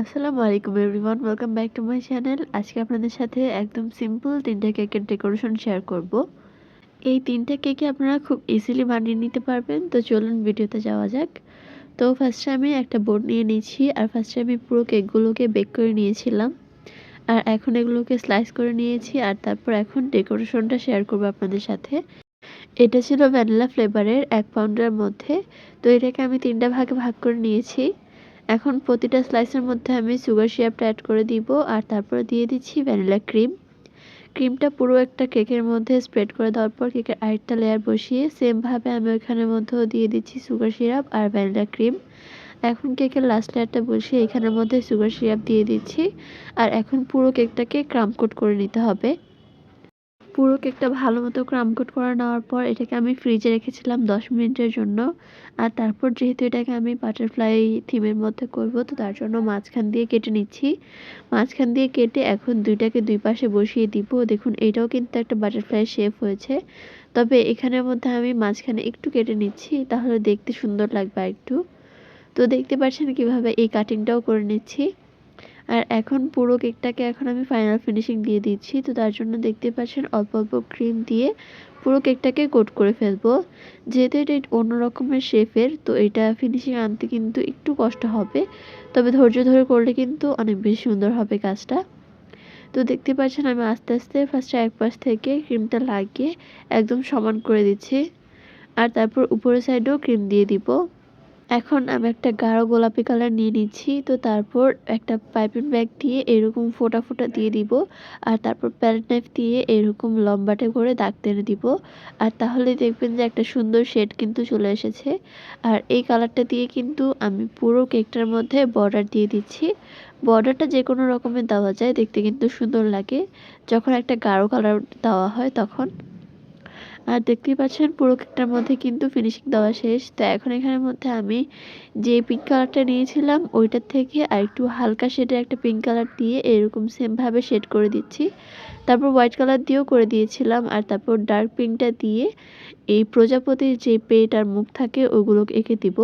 আসসালামু আলাইকুম everyone, welcome back to my channel. আজকে আপনাদের সাথে একদম সিম্পল তিনটা কেকের ডেকোরেশন শেয়ার করব। এই তিনটা কেকে আপনারা খুব ইজিলি বানিয়ে নিতে পারবেন। তো চলুন ভিডিওতে যাওয়া যাক। তো ফার্স্টে আমি একটা বোর্ড নিয়ে নিয়েছি, আর ফার্স্টে আমি পুরো কেকগুলোকে বেক করে নিয়েছিলাম। আর এখন এগুলোকে স্লাইস করে নিয়েছি, আর তারপর এখন ডেকোরেশনটা শেয়ার করব আপনাদের সাথে। এটা ছিল ভ্যানিলা ফ্লেভারের এক পাউন্ডের মধ্যে। তো এটাকে আমি তিনটা ভাগে ভাগ করে নিয়েছি। এখন প্রতিটা স্লাইসের মধ্যে আমি সুগার সিরাপটা অ্যাড করে দিব, আর তারপরে দিয়ে দিচ্ছি ভ্যানিলা ক্রিম ক্রিমটা পুরো একটা কেকের মধ্যে স্প্রেড করে দেওয়ার পর কেকের আরেকটা লেয়ার বসিয়ে সেমভাবে আমি ওইখানের মধ্যেও দিয়ে দিচ্ছি সুগার সিরাপ আর ভ্যানিলা ক্রিম এখন কেকের লাস্ট লেয়ারটা বসিয়ে এখানের মধ্যে সুগার সিরাপ দিয়ে দিচ্ছি, আর এখন পুরো কেকটাকে ক্রাম কোট করে নিতে হবে। পুরো কেকটা ভালো মতো ক্রামকোট করে নেওয়ার পর এটাকে আমি ফ্রিজে রেখেছিলাম দশ মিনিটের জন্য। আর তারপর যেহেতু এটাকে আমি বাটারফ্লাই থিমের মধ্যে করব, তো তার জন্য মাঝখান দিয়ে কেটে নিচ্ছি। মাঝখান দিয়ে কেটে এখন দুইটাকে দুই পাশে বসিয়ে দিব। দেখুন, এটাও কিন্তু একটা বাটারফ্লাই শেপ হয়েছে। তবে এখানের মধ্যে আমি মাঝখানে একটু কেটে নিচ্ছি, তাহলে দেখতে সুন্দর লাগবে একটু তো দেখতে পাচ্ছেন কীভাবে এই কাটিংটাও করে নিচ্ছি। আর এখন পুরো কেকটাকে এখন আমি ফাইনাল ফিনিশিং দিয়ে দিচ্ছি। তো তার জন্য দেখতে পাচ্ছেন অল্প অল্প ক্রিম দিয়ে পুরো কেকটাকে কোট করে ফেলব। যেহেতু এটা অন্য রকমের শেপের তো এটা ফিনিশিং আনতে কিন্তু একটু কষ্ট হবে। তবে ধৈর্য ধরে করলে কিন্তু অনেক বেশি সুন্দর হবে কাজটা। তো দেখতে পাচ্ছেন আমি আস্তে আস্তে ফার্স্টে এক পাশ থেকে ক্রিমটা লাগিয়ে একদম সমান করে দিচ্ছি। আর তারপর উপরের সাইডেও ক্রিম দিয়ে দিব। এখন আমি একটা গাঢ় গোলাপি কালার নিয়ে নিচ্ছি, তো তারপর একটা পাইপিং ব্যাগ দিয়ে এরকম ফোটা ফোটা দিয়ে দিব, আর তারপর প্যালেট নাইফ দিয়ে এরকম লম্বাটে করে দাগ টেনে দিব, আর তাহলে দেখবেন যে একটা সুন্দর শেড কিন্তু চলে এসেছে। আর এই কালারটা দিয়ে কিন্তু আমি পুরো কেকটার মধ্যে বর্ডার দিয়ে দিচ্ছি। বর্ডারটা যে কোনো রকমের দেওয়া যায়, দেখতে কিন্তু সুন্দর লাগে। যখন একটা গাঢ় কালার দেওয়া হয় তখন আর দেখতেই পাচ্ছেন পুরো কেকটার মধ্যে কিন্তু ফিনিশিং দেওয়া শেষ। তো এখন এখানের মধ্যে আমি যে পিঙ্ক কালারটা নিয়েছিলাম, ওইটার থেকে আর একটু হালকা শেডের একটা পিঙ্ক কালার দিয়ে এরকম সেমভাবে শেড করে দিচ্ছি। তারপর হোয়াইট কালার দিয়েও করে দিয়েছিলাম আর তারপর ডার্ক পিঙ্কটা দিয়ে এই প্রজাপতির যে পেট আর মুখ থাকে ওগুলোকে এঁকে দিব।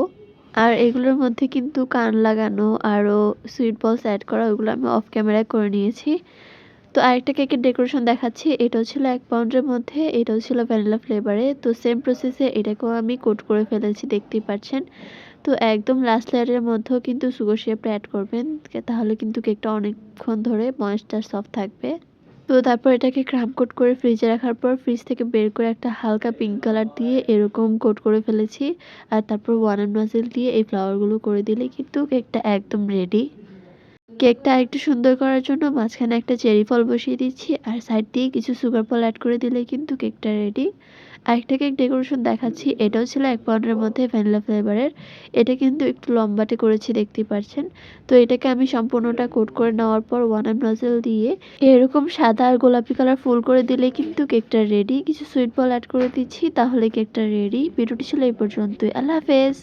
আর এগুলোর মধ্যে কিন্তু কান লাগানো, আরও সুইট বলস অ্যাড করা, ওগুলো আমি অফ ক্যামেরায় করে নিয়েছি। তো আরেকটা কেকের ডেকোরেশন দেখাচ্ছি, এটাও ছিল এক পাউন্ডের মধ্যে, এটাও ছিল ভ্যানিলা ফ্লেভারে তো সেম প্রসেসে এটাকেও আমি কোট করে ফেলেছি, দেখতেই পাচ্ছেন। তো একদম লাস্ট লেয়ারের মধ্যেও কিন্তু সুগার শেপটা অ্যাড করবেন তাহলে কিন্তু কেকটা অনেকক্ষণ ধরে ময়েস্টার সফট থাকবে। তো তারপর এটাকে ক্রাম কোট করে ফ্রিজে রাখার পর ফ্রিজ থেকে বের করে একটা হালকা পিঙ্ক কালার দিয়ে এরকম কোট করে ফেলেছি। আর তারপর ওয়ান অ্যান্ড দিয়ে এই ফ্লাওয়ারগুলো করে দিলে কিন্তু কেকটা একদম রেডি কেকটা একটু সুন্দর করার জন্য মাঝখানে একটা চেরি ফল বসিয়ে দিচ্ছি, আর সাইড দিয়ে কিছু সুগার ফল অ্যাড করে দিলে কিন্তু কেকটা রেডি আরেকটা কেক ডেকোরেশন দেখাচ্ছি, এটাও ছিল এক পাউন্ডের মধ্যে ভ্যানিলা ফ্লেভারের এটা কিন্তু একটু লম্বাটে করেছি, দেখতেই পাচ্ছেন তো এটাকে আমি সম্পূর্ণটা কোট করে নেওয়ার পর ওয়ান অ্যান্ড নজেল দিয়ে এরকম সাদা আর গোলাপি কালার ফুল করে দিলে কিন্তু কেকটা রেডি কিছু সুইট বল অ্যাড করে দিচ্ছি, তাহলে কেকটা রেডি ভিডিওটি ছিল এই পর্যন্তই। আল্লাহ হাফেজ!